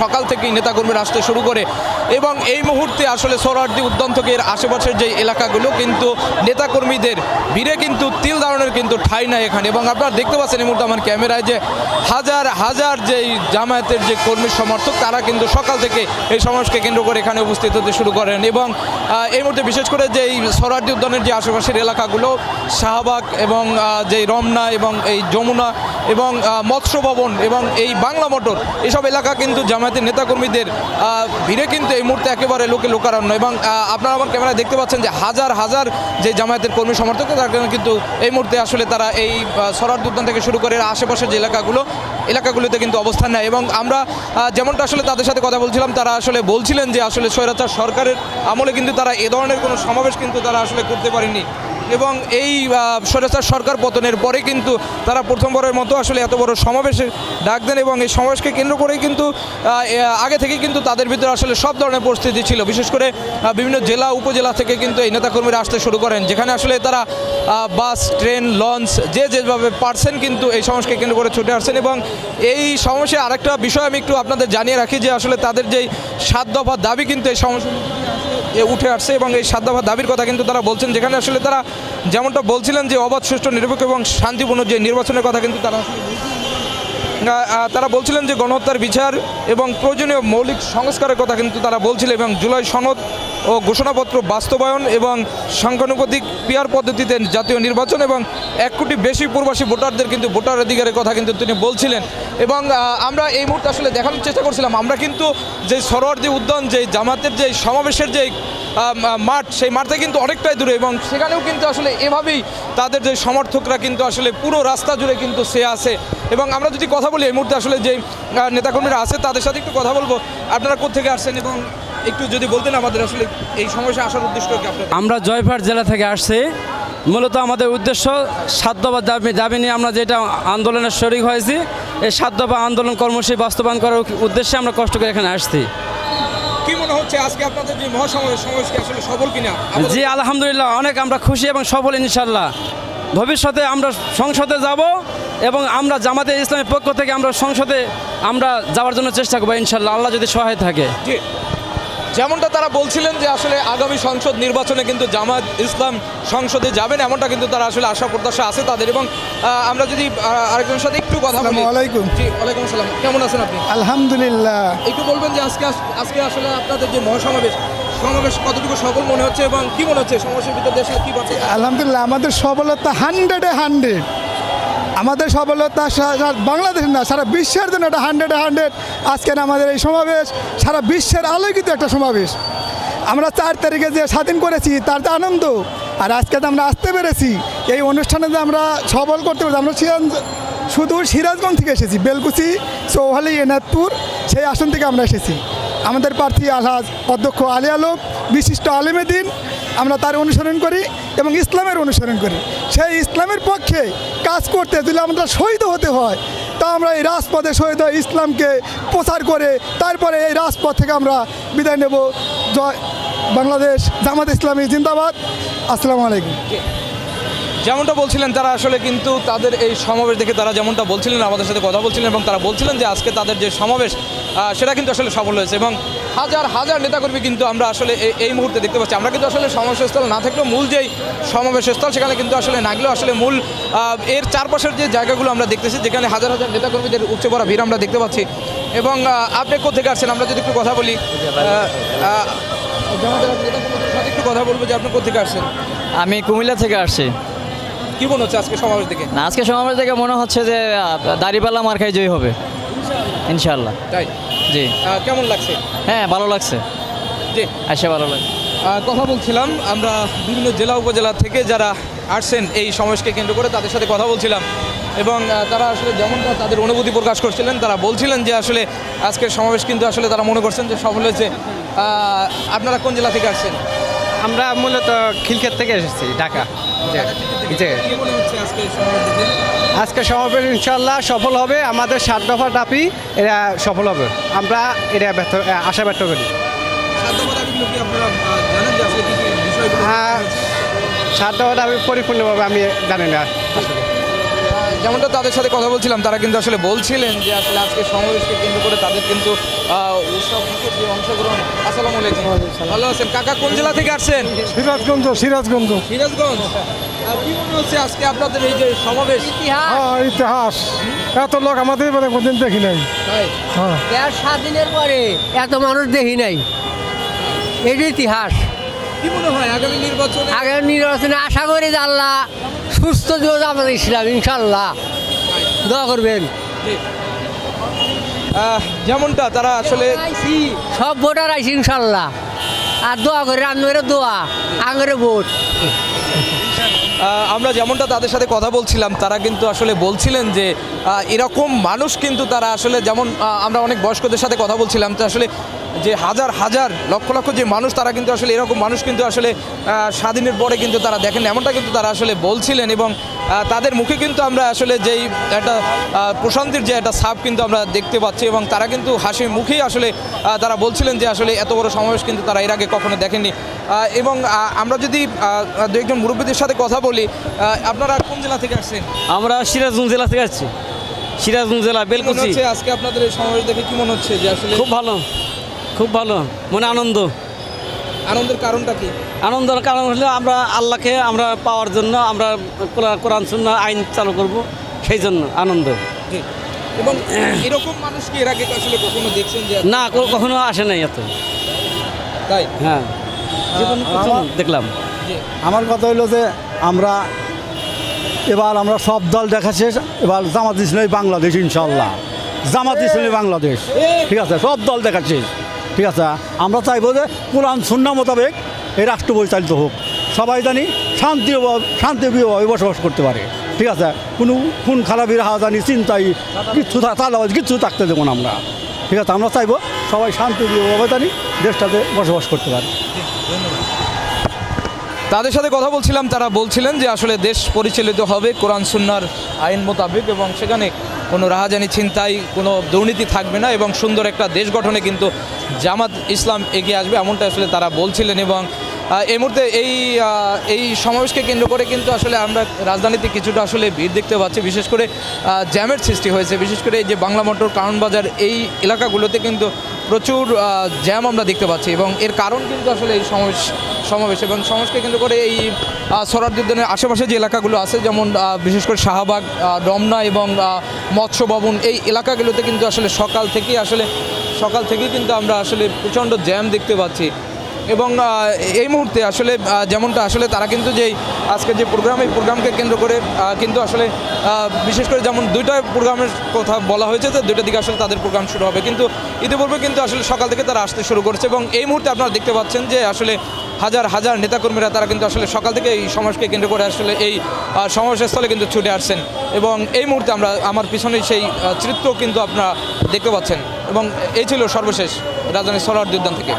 সকাল থেকেই নেতাকর্মীরা আসতে শুরু করে। এবং এই মুহূর্তে আসলে সোহরাওয়ার্দী উদ্যান থেকে এর আশেপাশের যে এলাকাগুলো, কিন্তু নেতাকর্মীদের ভিড়ে কিন্তু তিল ধারণের কিন্তু ঠাই নাই এখানে। এবং আপনারা দেখতে পাচ্ছেন এই মুহূর্তে আমার ক্যামেরায় যে হাজার হাজার যেই জামায়াতের যে কর্মী সমর্থক, তারা কিন্তু সকাল থেকে এই সমাবেশকে কেন্দ্র করে এখানে উপস্থিত হতে শুরু করেন। এবং এই মুহূর্তে বিশেষ করে যে এই সোহরাওয়ার্দী উদ্যানের যে আশেপাশের এলাকাগুলো, শাহবাগ এবং যে রমনা এবং এই যমুনা এবং মৎস্য ভবন এবং এই বাংলা মোটর, এসব এলাকা কিন্তু জামায়াতের নেতাকর্মীদের ভিড়ে কিন্তু এই মুহূর্তে একেবারে লোকে লোকারণ্য এবং আপনারা আমার ক্যামেরায় দেখতে পাচ্ছেন যে হাজার হাজার যে জামায়াতের কর্মী সমর্থক, তারা কিন্তু এই মুহূর্তে আসলে তারা এই সরার উদ্যান থেকে শুরু করে আশেপাশের যে এলাকাগুলো, এলাকাগুলোতে কিন্তু অবস্থান নেয় এবং আমরা যেমনটা আসলে তাদের সাথে কথা বলছিলাম, তারা আসলে বলছিলেন যে আসলে স্বৈরাচার সরকারের আমলে কিন্তু তারা এ ধরনের কোনো সমাবেশ কিন্তু তারা আসলে করতে পারেনি এবং এই স্বৈরাচার সরকার পতনের পরে কিন্তু তারা প্রথমবারের মতো আসলে এত বড় সমাবেশের ডাক দেন এবং এই সমাবেশকে কেন্দ্র করেই কিন্তু আগে থেকে কিন্তু তাদের ভিতরে আসলে সব ধরনের পরিস্থিতি ছিল। বিশেষ করে বিভিন্ন জেলা, উপজেলা থেকে কিন্তু এই নেতাকর্মীরা আসতে শুরু করেন, যেখানে আসলে তারা বাস, ট্রেন, লঞ্চ, যে যেভাবে পারছেন কিন্তু এই সমাবেশকে কেন্দ্র করে ছুটে আসছেন এবং এই সমস্যায় আরেকটা বিষয় আমি একটু আপনাদের জানিয়ে রাখি যে আসলে তাদের যেই সাত দফা দাবি কিন্তু এই সমস্যা উঠে আসছে এবং এই দফা দাবির কথা কিন্তু তারা বলছেন, যেখানে আসলে তারা যেমনটা বলছিলেন যে অবাধ সুষ্ঠু নিরপেক্ষ এবং শান্তিপূর্ণ যে নির্বাচনের কথা কিন্তু তারা তারা বলছিলেন যে গণহত্যার বিচার এবং প্রয়োজনীয় মৌলিক সংস্কারের কথা কিন্তু তারা বলছিলেন এবং জুলাই সনদ ও ঘোষণাপত্র বাস্তবায়ন এবং সংখ্যানুপাতিক পিয়ার পদ্ধতিতে জাতীয় নির্বাচন এবং এক কোটি বেশি প্রবাসী ভোটারদের কিন্তু ভোটার অধিকারের কথা কিন্তু তিনি বলছিলেন। এবং আমরা এই মুহূর্তে আসলে দেখানোর চেষ্টা করছিলাম, আমরা কিন্তু যে সরোয়ার্দী উদ্যান, যে জামাতের যে সমাবেশের যে মাঠ, সেই মাঠ কিন্তু অনেকটাই দূরে এবং সেখানেও কিন্তু আসলে এভাবেই তাদের যে সমর্থকরা কিন্তু আসলে পুরো রাস্তা জুড়ে কিন্তু সে আছে। এবং আমরা যদি কথা বলি, এই মুহূর্তে আসলে যে নেতাকর্মীরা আছে, তাদের সাথে একটু কথা বলব। আপনারা কোথেকে আসছেন এবং একটু যদি বলতেন আমাদের আসলে এই সমস্যা আসার উদ্দেশ্য কি আপনাদের? আমরা জয়পুরহাট জেলা থেকে আসছি। মূলত আমাদের উদ্দেশ্য সাধ্যবা দাবি দাবি নিয়ে আমরা যেটা আন্দোলনের শরিক হয়েছি এই সাধ্যবা আন্দোলন কর্মসূচি বাস্তবায়ন করার উদ্দেশ্যে আমরা কষ্ট করে এখানে আসছি। কি মনে হচ্ছে আজকে আপনাদের যে মহাসমাবেশ সমাবেশ কি আসলে সফল কিনা? জি আলহামদুলিল্লাহ অনেক আমরা খুশি এবং সফল ইনশাল্লাহ ভবিষ্যতে আমরা সংসদে যাব এবং আমরা জামাতে ইসলামের পক্ষ থেকে আমরা সংসদে আমরা যাওয়ার জন্য চেষ্টা করব ইনশাল্লাহ আল্লাহ যদি সহায় থাকে। যেমনটা তারা বলছিলেন যে আসলে আগামী সংসদ নির্বাচনে কিন্তু জামাত ইসলাম সংসদে যাবেন এমনটা কিন্তু তারা আসলে আশা প্রত্যাশা আছে তাদের। এবং আমরা যদি আরেকজনের সাথে একটু কথা বলি। আলাইকুম। জি ওয়ালাইকুম আসসালাম। কেমন আছেন আপনি? আলহামদুলিল্লাহ। একটু বলবেন যে আজকে আজকে আসলে আপনাদের যে মহাসমাবেশ সমাবেশ কতটুকু সফল মনে হচ্ছে এবং কি মনে হচ্ছে? সমাবেশের ভিতরে দেশে কি পাচ্ছে আলহামদুলিল্লাহ আমাদের সফলতা হান্ড্রেডে হান্ড্রেড আমাদের সফলতা বাংলাদেশের না, সারা বিশ্বের জন্য একটা হান্ড্রেড হান্ড্রেড আজকের আমাদের এই সমাবেশ, সারা বিশ্বের আলোকিত একটা সমাবেশ। আমরা চার তারিখে যে স্বাধীন করেছি, তার তো আনন্দ, আর আজকে তো আমরা আসতে পেরেছি, এই অনুষ্ঠানে যে আমরা সফল করতে পেরেছি, আমরা শুধু সিরাজগঞ্জ থেকে এসেছি, বেলকুচি, চৌহালি, এনাদপুর, সেই আসন থেকে আমরা এসেছি। আমাদের প্রার্থী আলহাজ অধ্যক্ষ আলী আলম, বিশিষ্ট আলিমেদিন আমরা তার অনুসরণ করি এবং ইসলামের অনুসরণ করি। সেই ইসলামের পক্ষে কাজ করতে যদি আমরা শহীদ হতে হয়, তা আমরা এই রাজপথে শহীদ হয়ে ইসলামকে প্রচার করে তারপরে এই রাজপথ থেকে আমরা বিদায় নেব। জয়, বাংলাদেশ জামাত ইসলামী জিন্দাবাদ। আসসালামু আলাইকুম। যেমনটা বলছিলেন, তারা আসলে কিন্তু তাদের এই সমাবেশ দেখে তারা যেমনটা বলছিলেন, আমাদের সাথে কথা বলছিলেন এবং তারা বলছিলেন যে আজকে তাদের যে সমাবেশ সেটা কিন্তু আসলে সফল হয়েছে এবং হাজার হাজার নেতাকর্মী কিন্তু আমরা আসলে এই- মুহূর্তে দেখতে পাচ্ছি। আমরা কিন্তু আসলে সমাবেশস্থল না থাকলেও মূল যেই সমাবেশস্থল সেখানে কিন্তু আসলে না গেলেও আসলে মূল এর চারপাশের যে জায়গাগুলো আমরা দেখতেছি যেখানে হাজার হাজার নেতাকর্মীদের উপচে পড়া ভিড় আমরা দেখতে পাচ্ছি। এবং আপনি কোথেকে আসছেন? আমরা যদি একটু কথা বলি সাথে একটু কথা বলব যে আপনি কোথেকে আসছেন? আমি কুমিল্লা থেকে আসছি। কি মনে হচ্ছে আজকে সমাবেশ না আজকে সমাবেশ থেকে মনে হচ্ছে যে আহ, দাড়িপাল্লা মার্কাই জয়ী হবে। ইনশাল্লাহ তাই? জি। কেমন লাগছে? হ্যাঁ ভালো লাগছে। জি। আসে ভালো লাগছে। কথা বলছিলাম আমরা বিভিন্ন জেলা উপজেলা থেকে যারা আসছেন এই সমাবেশকে কেন্দ্র করে তাদের সাথে কথা বলছিলাম এবং তারা আসলে যেমনটা তাদের অনুভূতি প্রকাশ করছিলেন তারা বলছিলেন যে আসলে আজকের সমাবেশ কিন্তু আসলে তারা মনে করছেন যে সফল হয়েছে। আপনারা কোন জেলা থেকে আসছেন? আমরা মূলত খিলক্ষেত থেকে এসেছি ঢাকা। আজকে সমাবেশ ইনশাল্লাহ সফল হবে। আমাদের সাত দফা দাবি এরা সফল হবে। আমরা এটা ব্যর্থ আশা ব্যর্থ করি। সাত দফা বিষয়গুলো হ্যাঁ দাবি পরিপূর্ণভাবে আমি জানি না। যেমনটা তাদের সাথে কথা বলছিলাম তারা কিন্তু আসলে বলছিলেন যে আসলে আজকে সমাবেশকে কেন্দ্র করে তাদের কিন্তু উৎসব যে অংশগ্রহণ আসসালামু আলাইকুম। ভালো আছেন? কাকা কোন জেলা থেকে আসছেন? সিরাজগঞ্জ সিরাজগঞ্জ। সিরাজগঞ্জ। কি মনে হচ্ছে আজকে আপনাদের এই যে সমাবেশ? হ্যাঁ ইতিহাস। এত লোক আমাদের মানে কোনদিন দেখি নাই। হ্যাঁ। দেড় স্বাধীনের পরে এত মানুষ দেখি নাই। এটি ইতিহাস। কি মনে হয় আগামী নির্বাচনে? আগে নির্বাচনে আশা করি যে আল্লাহ সুস্থ দিও আমাদের ইসলাম ইনশাল্লাহ দোয়া করবেন। যেমনটা তারা আসলে সব ভোটার আইসি ইনশাল্লাহ আর দোয়া করে রান্নারে দোয়া আঙরে ভোট। আমরা যেমনটা তাদের সাথে কথা বলছিলাম তারা কিন্তু আসলে বলছিলেন যে এরকম মানুষ কিন্তু তারা আসলে যেমন আমরা অনেক বয়স্কদের সাথে কথা বলছিলাম তো আসলে যে হাজার হাজার লক্ষ লক্ষ যে মানুষ তারা কিন্তু আসলে এরকম মানুষ কিন্তু আসলে স্বাধীনের পরে কিন্তু তারা দেখেন এমনটা কিন্তু তারা আসলে বলছিলেন এবং তাদের মুখে কিন্তু আমরা আসলে যেই একটা প্রশান্তির যে একটা ছাপ কিন্তু আমরা দেখতে পাচ্ছি এবং তারা কিন্তু হাসি মুখেই আসলে তারা বলছিলেন যে আসলে এত বড় সমাবেশ কিন্তু তারা এর আগে কখনো দেখেননি। এবং আমরা যদি দু একজন মুরব্বীদের সাথে কথা বলি আপনারা কোন জেলা থেকে আসছেন? আমরা সিরাজগঞ্জ জেলা থেকে আসছি। সিরাজগঞ্জ জেলা বেলকুচি। আজকে আপনাদের এই সমাবেশ দেখে কি মনে হচ্ছে যে আসলে খুব ভালো। খুব ভালো মনে আনন্দ। আনন্দের কারণটা কি? আনন্দের কারণ হলো আমরা আল্লাহকে আমরা পাওয়ার জন্য আমরা কোরআন- শূন্য আইন চালু করব সেই জন্য আনন্দ। এবং এরকম মানুষ কি এর আগে আসলে কখনো দেখছেন যে না কখনো আসে নাই এত। তাই? হ্যাঁ। দেখলাম। আমার কথা হইল যে আমরা এবার আমরা সব দল দেখা শেষ এবার জামাত ইসলামী বাংলাদেশ ইনশাল্লাহ জামাত ইসলামী বাংলাদেশ। ঠিক আছে সব দল দেখা শেষ। ঠিক আছে? আমরা চাইব যে কোরআন শূন্য মোতাবেক এই রাষ্ট্র পরিচালিত হোক। সবাই জানি শান্তি শান্তিপ্রিয়ভাবে বসবাস করতে পারে। ঠিক আছে? কোনো খুন খারাপি রাহাজানি চিন্তাই কিচ্ছু তালাবাজ কিচ্ছু থাকতে দেবো না আমরা। ঠিক আছে? আমরা চাইব সবাই শান্তিপ্রিয়ভাবে জানি দেশটাতে বসবাস করতে পারে। তাদের সাথে কথা বলছিলাম, তারা বলছিলেন যে আসলে দেশ পরিচালিত হবে কোরআন সুন্নার আইন মোতাবেক এবং সেখানে কোনো রাহাজানি ছিনতাই, কোনো দুর্নীতি থাকবে না এবং সুন্দর একটা দেশ গঠনে কিন্তু জামাত ইসলাম এগিয়ে আসবে, এমনটা আসলে তারা বলছিলেন এবং এই মুহূর্তে এই এই সমাবেশকে কেন্দ্র করে কিন্তু আসলে আমরা রাজধানীতে কিছুটা আসলে ভিড় দেখতে পাচ্ছি, বিশেষ করে জ্যামের সৃষ্টি হয়েছে, বিশেষ করে এই যে বাংলা মোটর কারণ বাজার এই এলাকাগুলোতে কিন্তু প্রচুর জ্যাম আমরা দেখতে পাচ্ছি এবং এর কারণ কিন্তু আসলে এই সমাবেশ সমাবেশ এবং সমাবেশকে কেন্দ্র করে এই সরারদি উদ্যানের আশেপাশে যে এলাকাগুলো আছে, যেমন বিশেষ করে শাহবাগ রমনা এবং মৎস্য ভবন এই এলাকাগুলোতে কিন্তু আসলে সকাল থেকেই আসলে সকাল থেকেই কিন্তু আমরা আসলে প্রচণ্ড জ্যাম দেখতে পাচ্ছি। এবং এই মুহূর্তে আসলে যেমনটা আসলে তারা কিন্তু যেই আজকে যে প্রোগ্রাম এই প্রোগ্রামকে কেন্দ্র করে কিন্তু আসলে বিশেষ করে যেমন দুইটা প্রোগ্রামের কথা বলা হয়েছে যে দুইটা দিকে আসলে তাদের প্রোগ্রাম শুরু হবে। কিন্তু ইতিপূর্বে কিন্তু আসলে সকাল থেকে তারা আসতে শুরু করেছে এবং এই মুহূর্তে আপনারা দেখতে পাচ্ছেন যে আসলে হাজার হাজার নেতাকর্মীরা তারা কিন্তু আসলে সকাল থেকে এই সমাজকে কেন্দ্র করে আসলে এই আহ, সমাবেশের স্থলে কিন্তু ছুটে আসছেন। এবং এই মুহূর্তে আমরা আমার পিছনে সেই চিত্র কিন্তু আপনারা দেখতে পাচ্ছেন। এবং এই ছিল সর্বশেষ রাজধানী সোলার উদ্যান থেকে।